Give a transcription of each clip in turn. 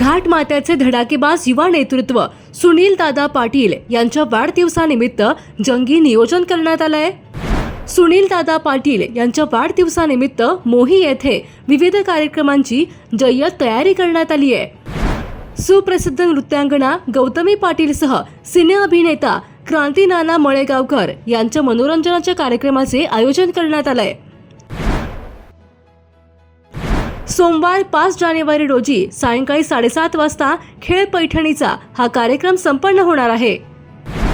घाट मात्याचे धडाकेबाज युवा नेतृत्व सुनील दादा पाटील यांच्या वाढदिवसानिमित्त जंगी नियोजन करण्यात आलंय. सुनील दादा पाटील यांच्या वाढदिवसानिमित्त मोही येथे विविध कार्यक्रमांची जय्यत तयारी करण्यात आली आहे. सुप्रसिद्ध नृत्यांगणा गौतमी पाटीलसह सिने अभिनेता क्रांती नाना मळेगावकर यांच्या मनोरंजनाच्या कार्यक्रमाचे आयोजन करण्यात आलंय. सोमवार पाच जानेवारी रोजी सायंकाळी साडेसात वाजता खेळ पैठणीचा हा कार्यक्रम संपन्न होणार आहे.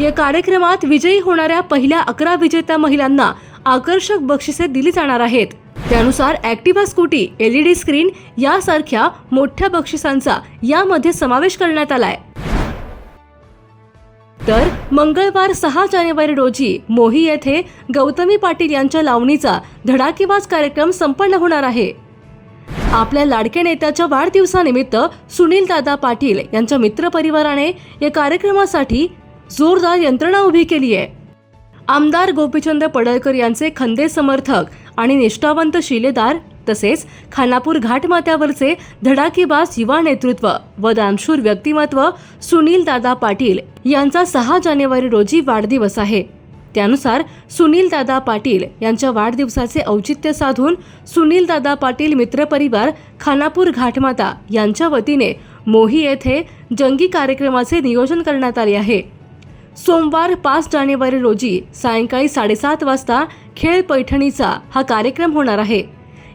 या कार्यक्रमात विजयी होणाऱ्या पहिल्या अकरा विजेत्या महिलांना आकर्षक बक्षिसे दिली जाणार आहेत. त्यानुसार ऍक्टिव्हा स्कूटी एलईडी स्क्रीन यासारख्या मोठ्या बक्षिसांचा यामध्ये समावेश करण्यात आलाय. तर मंगळवार सहा जानेवारी रोजी मोही येथे गौतमी पाटील यांच्या लावणीचा धडाकेबाज कार्यक्रम संपन्न होणार आहे. आपल्या लाडक्या नेत्याच्या वाढदिवसानिमित्त सुनील दादा पाटील यांच्या मित्रपरिवाराने या कार्यक्रमासाठी जोरदार यंत्रणा उभी केली आहे. आमदार गोपीचंद पडळकर यांचे खंदे समर्थक आणि निष्ठावंत शिलेदार तसेच खानापूर घाटमाथ्यावरचे धडाकेबाज युवा नेतृत्व व दानशूर व्यक्तिमत्व सुनील दादा पाटील यांचा सहा जानेवारी रोजी वाढदिवस आहे. त्यानुसार सुनील दादा पाटील यांच्या वाढदिवसाचे औचित्य साधून सुनील दादा पाटील मित्रपरिवार खानापूर घाटमाता यांच्या वतीने मोही येथे जंगी कार्यक्रमाचे नियोजन करण्यात आले आहे. सोमवार पाच जानेवारी रोजी सायंकाळी साडेसात वाजता खेळ पैठणीचा हा कार्यक्रम होणार आहे.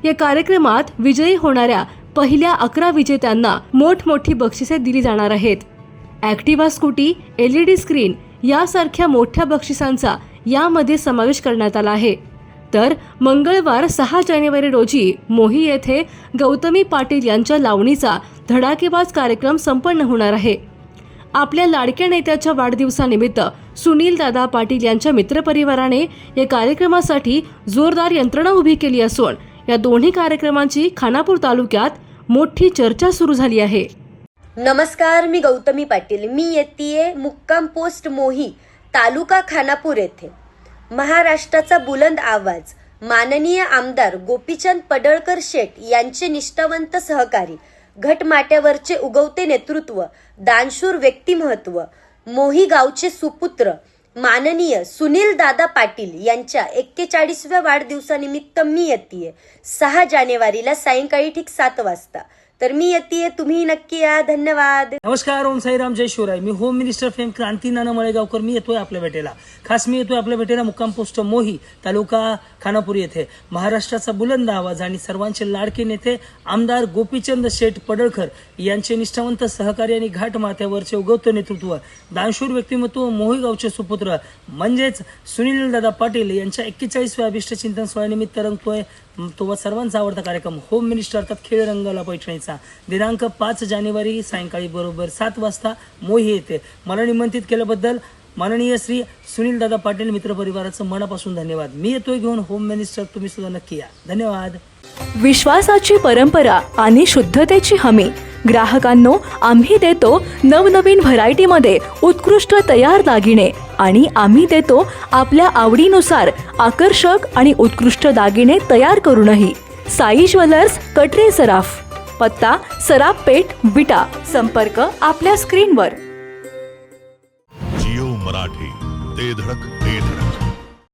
या कार्यक्रमात विजयी होणाऱ्या पहिल्या अकरा विजेत्यांना मोठमोठी बक्षिसे दिली जाणार आहेत. ॲक्टिवा स्कूटी एलईडी स्क्रीन यासारख्या मोठ्या बक्षिसांचा यामध्ये समावेश करण्यात आला आहे. तर मंगळवार सहा जानेवारी रोजी मोही येथे गौतमी पाटील यांच्या लावणीचा धडाकेबाज कार्यक्रम संपन्न होणार आहे. आपल्या लाडक्या नेत्याच्या वाढदिवसानिमित्त सुनील दादा पाटील यांच्या मित्रपरिवाराने या कार्यक्रमासाठी जोरदार यंत्रणा उभी केली असून या दोन्ही कार्यक्रमांची खानापूर तालुक्यात मोठी चर्चा सुरू झाली आहे. नमस्कार मी गौतमी पाटील. मी येते मुक्काम पोस्ट मोही तालुका खानापूर येथे. महाराष्ट्राचा बुलंद आवाज. माननीय आमदार गोपीचंद पडळकर शेठ यांचे निष्ठावंत सहकारी घटमाट्यावरचे उगवते नेतृत्व दानशूर व्यक्तिमहत्व मोही गावचे सुपुत्र माननीय सुनील दादा पाटील यांच्या एक्केचाळीसव्या वाढदिवसानिमित्त मी येते सहा जानेवारीला सायंकाळी ठीक सात वाजता. तर मी येते तुम्ही नक्की या धन्यवाद. नमस्कार ओम साईराम जय शिवराय. मी home minister fame Kranti Nana Malegaonkar. मी येतोय आपल्या भेटेला. खास मी येतोय आपल्या भेटेला मुक्काम पोस्ट मोही तालुका खानापूर येथे. महाराष्ट्राचा बुलंद आवाज आणि सर्वांचे लाडके नेते आमदार गोपीचंद शेठ पडळकर यांचे निष्ठावंत सहकारी आणि घाट माथ्यावरचे उगवते नेतृत्व दानशूर व्यक्तिमत्व मोही गावचे सुपुत्र म्हणजेच सुनील दादा पाटील यांच्या एक्केचाळीसव्या अभिष्ट चिंतन सोहळ्यानिमित्त रंगतोय तो सर्वांचा आवडता कार्यक्रम होम मिनिस्टर अर्थात खेळ रंगला पैठणीचा. दिनांक पाच जानेवारी सायंकाळी बरोबर सात वाजता मोही येते मला निमंत्रित केल्याबद्दल माननीय श्री सुनील दादा पाटील मित्रपरिवाराचं मनापासून धन्यवाद. मी येतोय घेऊन होम मिनिस्टर तुम्ही सुद्धा नक्की या. धन्यवाद. विश्वासाची परंपरा आणि शुद्धतेची हमी. ग्राहकांनो आम्ही देतो नवनवीन व्हरायटीमध्ये उत्कृष्ट तयार दागिने आणि आम्ही देतो आपल्या आवडीनुसार आकर्षक आणि उत्कृष्ट दागिने तयार करूनही. साई ज्वेलर्स कटरे सराफ. पत्ता सराफ पेठ विटा. संपर्क आपल्या स्क्रीनवर. जिओ मराठी ते धडक.